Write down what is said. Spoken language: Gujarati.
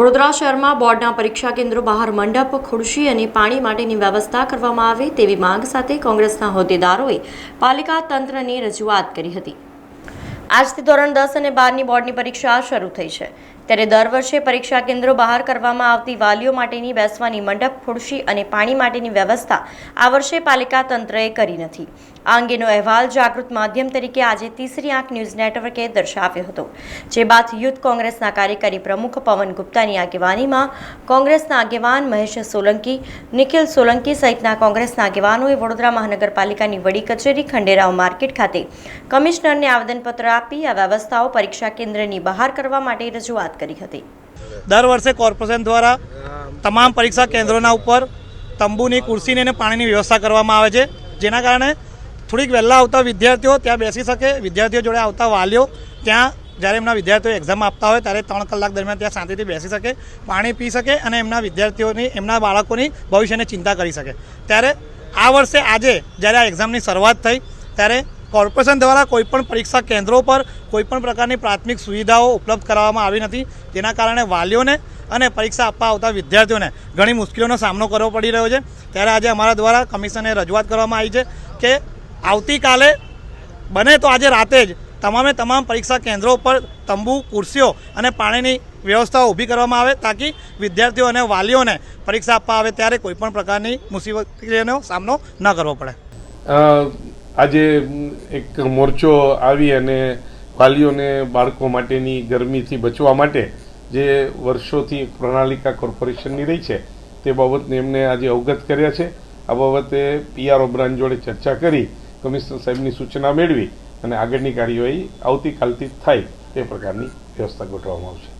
વડોદરા શહેરમાં બોર્ડના પરીક્ષા કેન્દ્રો બહાર મંડપ, ખુરશી અને પાણી માટેની વ્યવસ્થા કરવામાં આવે તેવી માંગ સાથે કોંગ્રેસના હોદ્દેદારોએ પાલિકા તંત્રને રજૂઆત કરી હતી. આજથી ધોરણ દસ અને બારની બોર્ડની પરીક્ષા શરૂ થઈ છે. ત્યારે દર વર્ષે પરીક્ષા કેન્દ્રો બહાર કરવામાં આવતી વાલીઓ માટેની બેસવાની મંડપ, ખુરશી અને પાણી માટેની વ્યવસ્થા આ વર્ષે પાલિકા તંત્રએ કરી નથી. આ અંગેનો અહેવાલ જાગૃત માધ્યમ તરીકે આજે તીસરી આંખ ન્યૂઝ નેટવર્કે દર્શાવ્યો હતો, જે બાદ યુથ કોંગ્રેસના કાર્યકારી પ્રમુખ પવન ગુપ્તાની આગેવાનીમાં કોંગ્રેસના આગેવાન મહેશ સોલંકી, નિખિલ સોલંકી સહિતના કોંગ્રેસના આગેવાનોએ વડોદરા મહાનગરપાલિકાની વડી કચેરી ખંડેરાવ માર્કેટ ખાતે કમિશનરને આવેદનપત્ર આપી આ વ્યવસ્થાઓ પરીક્ષા કેન્દ્રની બહાર કરવા માટે રજૂઆત કરી હતી. દર વર્ષે કોર્પોરેશન દ્વારા તમામ પરીક્ષા કેન્દ્રોના ઉપર તંબુની, કુર્સીની અને પાણીની વ્યવસ્થા કરવામાં આવે છે. જેના કારણે થોડીક વહેલા આવતા વિદ્યાર્થીઓ ત્યાં બેસી શકે, વિદ્યાર્થીઓ જોડે આવતા વાલીઓ ત્યાં જ્યારે એમના વિદ્યાર્થીઓ એક્ઝામ આપતા હોય ત્યારે ત્રણ કલાક દરમિયાન ત્યાં શાંતિથી બેસી શકે, પાણી પી શકે અને એમના વિદ્યાર્થીઓની, એમના બાળકોની ભવિષ્યની ચિંતા કરી શકે. ત્યારે આ વર્ષે આજે જ્યારે આ એક્ઝામની શરૂઆત થઈ, ત્યારે કોર્પોરેશન દ્વારા કોઈપણ પરીક્ષા કેન્દ્રો પર કોઈપણ પ્રકારની પ્રાથમિક સુવિધાઓ ઉપલબ્ધ કરાવવામાં આવી નથી. તેના કારણે વાલીઓને અને પરીક્ષા આપવા આવતા વિદ્યાર્થીઓને ઘણી મુશ્કેલીઓનો સામનો કરવો પડી રહ્યો છે. ત્યારે આજે અમારા દ્વારા કમિશનને રજૂઆત કરવામાં આવી છે કે આવતીકાલે બને તો આજે રાતે જ તમામે તમામ પરીક્ષા કેન્દ્રો પર તંબુ ખુરશીઓ અને પાણીની વ્યવસ્થાઓ ઊભી કરવામાં આવે તાકી વિદ્યાર્થીઓ અને વાલીઓને પરીક્ષા આપવા આવે ત્યારે કોઈપણ પ્રકારની મુસીબતીનો સામનો ન કરવો પડે. આજે એક મોરચો આવી અને વાલીઓને બાળકો માટેની ગરમીથી બચવા માટે જે વર્ષોથી પ્રણાલિકા કોર્પોરેશનની રહી છે, તે બાબતને એમને આજે અવગત કર્યા છે. આ બાબતે પીઆરઓ બ્રાન્ચ જોડે ચર્ચા કરી, કમિશનર સાહેબની સૂચના મેળવી અને આગળની કાર્યવાહી આવતીકાલથી થાય તે પ્રકારની વ્યવસ્થા ગોઠવવામાં આવશે.